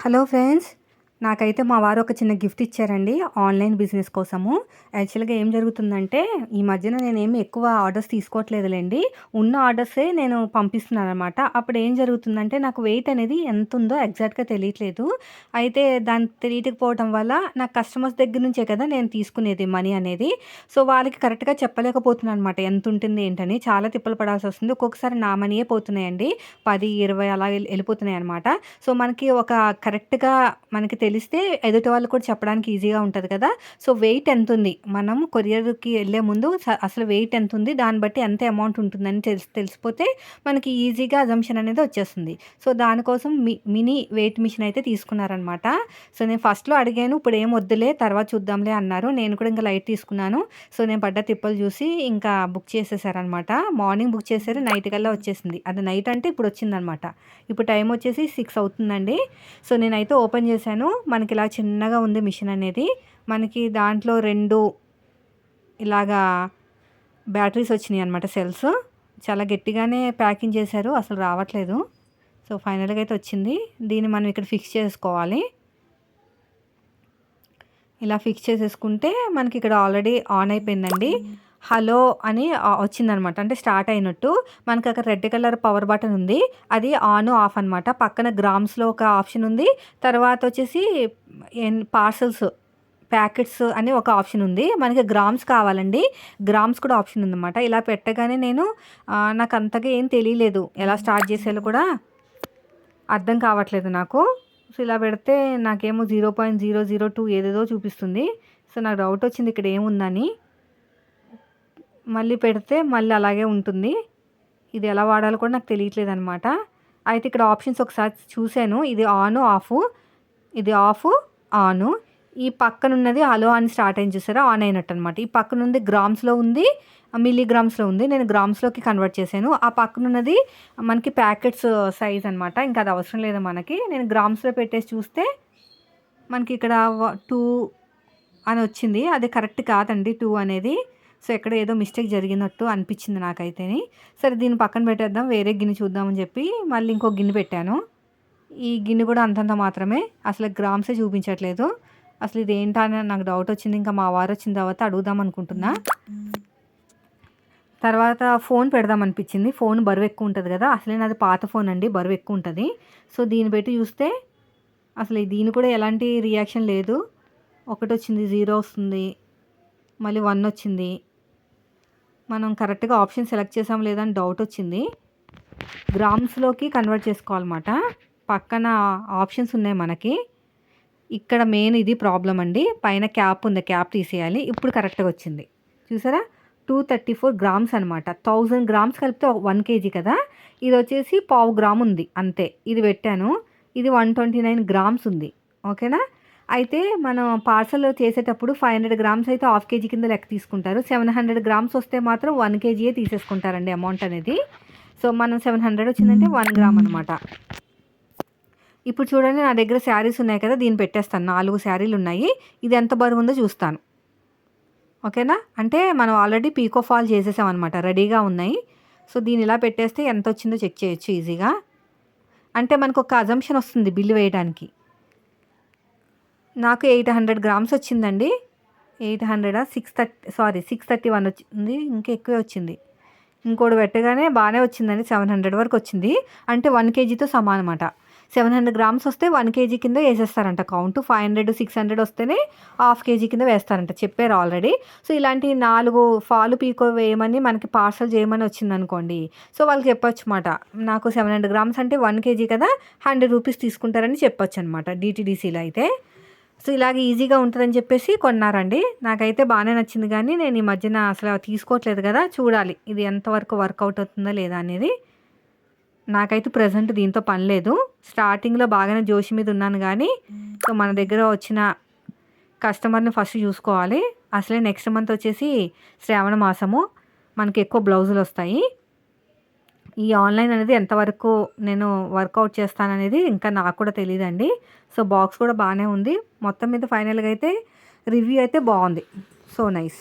Hello friends నాకైతే మా వారు ఒక చిన్న గిఫ్ట్ ఇచ్చారండి ఆన్లైన్ బిజినెస్ కోసము. యాక్చువల్గా ఏం జరుగుతుందంటే ఈ మధ్యన నేనేమి ఎక్కువ ఆర్డర్స్ తీసుకోవట్లేదులేండి. ఉన్న ఆర్డర్సే నేను పంపిస్తున్నాను అనమాట అప్పుడు ఏం జరుగుతుందంటే నాకు వెయిట్ అనేది ఎంత ఉందో ఎగ్జాక్ట్గా తెలియట్లేదు. అయితే దాన్ని తెలియకపోవడం వల్ల నాకు కస్టమర్స్ దగ్గర నుంచే కదా నేను తీసుకునేది మనీ అనేది. సో వాళ్ళకి కరెక్ట్గా చెప్పలేకపోతున్నాను అనమాట ఎంత ఉంటుంది ఏంటని. చాలా తిప్పలు పడాల్సి వస్తుంది. ఒక్కొక్కసారి నా మనీయే పోతున్నాయండి. పది ఇరవై అలా వెళ్ళిపోతున్నాయి అనమాట సో మనకి ఒక కరెక్ట్గా మనకి తెలిస్తే ఎదుటి వాళ్ళు కూడా చెప్పడానికి ఈజీగా ఉంటుంది కదా. సో వెయిట్ ఎంత ఉంది మనం కొరియర్కి వెళ్ళే ముందు అసలు వెయిట్ ఎంత ఉంది దాన్ని బట్టి ఎంత అమౌంట్ ఉంటుందని తెలిసి తెలిసిపోతే మనకి ఈజీగా అజంప్షన్ అనేది వచ్చేస్తుంది. సో దానికోసం మి మినీ వెయిట్ మిషన్ అయితే తీసుకున్నారనమాట సో నేను ఫస్ట్లో అడిగాను ఇప్పుడు ఏం వద్దులే తర్వాత చూద్దాంలే అన్నారు. నేను కూడా ఇంకా లైట్ తీసుకున్నాను. సో నేను పడ్డ తిప్పలు చూసి ఇంకా బుక్ చేసేసారనమాట మార్నింగ్ బుక్ చేశారు నైట్ కల్లా వచ్చేసింది. అది నైట్ అంటే ఇప్పుడు వచ్చిందనమాట ఇప్పుడు టైం వచ్చేసి సిక్స్ అవుతుందండి. సో నేనైతే ఓపెన్ చేశాను. మనకి ఇలా చిన్నగా ఉంది మిషన్ అనేది. మనకి దాంట్లో రెండు ఇలాగా బ్యాటరీస్ వచ్చినాయి అనమాట సెల్స్. చాలా గట్టిగానే ప్యాకింగ్ చేశారు అసలు రావట్లేదు. సో ఫైనల్గా అయితే వచ్చింది. దీన్ని మనం ఇక్కడ ఫిక్స్ చేసుకోవాలి. ఇలా ఫిక్స్ చేసేసుకుంటే మనకి ఇక్కడ ఆల్రెడీ ఆన్ అయిపోయిందండి. హలో అని వచ్చిందనమాట. అంటే స్టార్ట్ అయినట్టు. మనకి అక్కడ రెడ్ కలర్ పవర్ బటన్ ఉంది. అది ఆన్ ఆఫ్ అనమాట. పక్కన గ్రామ్స్లో ఒక ఆప్షన్ ఉంది. తర్వాత వచ్చేసి పార్సల్స్ ప్యాకెట్స్ అని ఒక ఆప్షన్ ఉంది. మనకి గ్రామ్స్ కావాలండి. గ్రామ్స్ కూడా ఆప్షన్ ఉందన్నమాట. ఇలా పెట్టగానే నేను నాకు అంతగా ఏం తెలియలేదు. ఎలా స్టార్ట్ చేసేలో కూడా అర్థం కావట్లేదు నాకు. సో ఇలా పెడితే నాకేమో zero point zero zero two ఏదేదో చూపిస్తుంది. సో నాకు డౌట్ వచ్చింది ఇక్కడ ఏముందని. మళ్ళీ పెడితే మళ్ళీ అలాగే ఉంటుంది. ఇది ఎలా వాడాలో కూడా నాకు తెలియట్లేదు అనమాట అయితే ఇక్కడ ఆప్షన్స్ ఒకసారి చూశాను. ఇది ఆన్ ఆఫ్. ఇది ఆఫ్ ఆన్. ఈ పక్కన ఉన్నది హలో అని స్టార్ట్ అయిన చూసారా? ఆన్ అయినట్టు అనమాట ఈ పక్కన ఉంది గ్రామ్స్లో ఉంది మిల్లీగ్రామ్స్లో ఉంది. నేను గ్రామ్స్లోకి కన్వర్ట్ చేశాను. ఆ పక్కన ఉన్నది మనకి ప్యాకెట్స్ సైజ్ అనమాట ఇంకా అది అవసరం లేదు మనకి. నేను గ్రామ్స్లో పెట్టేసి చూస్తే మనకి ఇక్కడ టూ అని వచ్చింది. అది కరెక్ట్ కాదండి. టూ అనేది. సో ఎక్కడ ఏదో మిస్టేక్ జరిగినట్టు అనిపించింది నాకైతేని. సరే దీన్ని పక్కన పెట్టేద్దాం వేరే గిన్నె చూద్దామని చెప్పి మళ్ళీ ఇంకో గిన్నె పెట్టాను. ఈ గిన్నె కూడా అంతంత మాత్రమే. అసలు గ్రామ్సే చూపించట్లేదు. అసలు ఇది అని నాకు డౌట్ వచ్చింది. ఇంకా మా వారు వచ్చిన తర్వాత అడుగుదాం అనుకుంటున్నా. తర్వాత ఫోన్ పెడదాం అనిపించింది. ఫోన్ బరువు ఎక్కువ ఉంటుంది కదా. అసలే నాది పాత ఫోన్ అండి. బరువు ఎక్కువ ఉంటుంది. సో దీన్ని పెట్టి చూస్తే అసలు దీని కూడా ఎలాంటి రియాక్షన్ లేదు. ఒకటి వచ్చింది జీరో వస్తుంది. మళ్ళీ వన్ వచ్చింది. మనం కరెక్ట్గా ఆప్షన్ సెలెక్ట్ చేసాం లేదని డౌట్ వచ్చింది. గ్రామ్స్లోకి కన్వర్ట్ చేసుకోవాలన్నమాట. పక్కన ఆప్షన్స్ ఉన్నాయి మనకి. ఇక్కడ మెయిన్ ఇది ప్రాబ్లం అండి. పైన క్యాప్ ఉంది. క్యాప్ తీసేయాలి. ఇప్పుడు కరెక్ట్గా వచ్చింది. చూసారా? టూ థర్టీ ఫోర్ గ్రామ్స్ అనమాట థౌజండ్ గ్రామ్స్ కలిపితే వన్ కేజీ కదా? ఇది వచ్చేసి పావు గ్రామ్ ఉంది. అంతే. ఇది పెట్టాను. ఇది వన్ ట్వంటీ నైన్ గ్రామ్స్ ఉంది. ఓకేనా? అయితే మనం పార్సల్ చేసేటప్పుడు ఫైవ్ హండ్రెడ్ గ్రామ్స్ అయితే హాఫ్ కేజీ కింద లెక్క తీసుకుంటారు. సెవెన్ హండ్రెడ్ గ్రామ్స్ వస్తే మాత్రం వన్ కేజీయే తీసేసుకుంటారండి అమౌంట్ అనేది. సో మనం సెవెన్ హండ్రెడ్ వచ్చిందంటే వన్ గ్రామ్ అనమాట ఇప్పుడు చూడండి నా దగ్గర శారీస్ ఉన్నాయి కదా దీన్ని పెట్టేస్తాను. నాలుగు శారీలు ఉన్నాయి. ఇది ఎంత బరువు ఉందో చూస్తాను. ఓకేనా? అంటే మనం ఆల్రెడీ పీకో ఫాల్ చేసేసామన్నమాట రెడీగా ఉన్నాయి. సో దీన్ని ఇలా పెట్టేస్తే ఎంత వచ్చిందో చెక్ చేయొచ్చు ఈజీగా. అంటే మనకు ఒక అజంప్షన్ వస్తుంది బిల్లు వేయడానికి. నాకు ఎయిట్ హండ్రెడ్ గ్రామ్స్ వచ్చిందండి. Eight హండ్రెడా six thirty sorry six thirty one వచ్చింది. ఇంకా ఎక్కువే వచ్చింది. ఇంకోటి పెట్టగానే బాగానే వచ్చిందండి. సెవెన్ హండ్రెడ్ వరకు వచ్చింది. అంటే వన్ కేజీతో సమానమాట సెవెన్ హండ్రెడ్ గ్రామ్స్ వస్తే వన్ కేజీ కింద వేసేస్తారంట count. Five hundred six hundred వస్తేనే హాఫ్ కేజీ కింద వేస్తారంట. చెప్పారు ఆల్రెడీ. సో ఇలాంటి నాలుగు ఫాలు పీకో వేయమని మనకి పార్సల్ చేయమని వచ్చింది అనుకోండి సో వాళ్ళకి చెప్పొచ్చు అనమాట నాకు సెవెన్ హండ్రెడ్ గ్రామ్స్ అంటే వన్ కేజీ కదా హండ్రెడ్ రూపీస్ తీసుకుంటారని చెప్పొచ్చు అనమాట డిటీడీసీలో అయితే. సో ఇలాగ ఈజీగా ఉంటుందని చెప్పేసి కొన్నారండి. నాకైతే బాగానే నచ్చింది కానీ నేను ఈ మధ్యన అసలు తీసుకోవట్లేదు కదా చూడాలి ఇది ఎంతవరకు వర్కౌట్ అవుతుందా లేదా అనేది. నాకైతే ప్రజెంట్ దీంతో పని లేదు. స్టార్టింగ్లో బాగానే జోషి మీద ఉన్నాను కానీ సో మన దగ్గర వచ్చిన కస్టమర్ని ఫస్ట్ చూసుకోవాలి. అసలే నెక్స్ట్ మంత్ వచ్చేసి శ్రావణ మాసము మనకి ఎక్కువ బ్లౌజులు వస్తాయి. ఈ ఆన్లైన్ అనేది ఎంతవరకు నేను వర్కౌట్ చేస్తాననేది ఇంకా నాకు కూడా తెలియదండి సో బాక్స్ కూడా బాగానే ఉంది. మొత్తం మీద ఫైనల్గా అయితే రివ్యూ అయితే బాగుంది. So nice.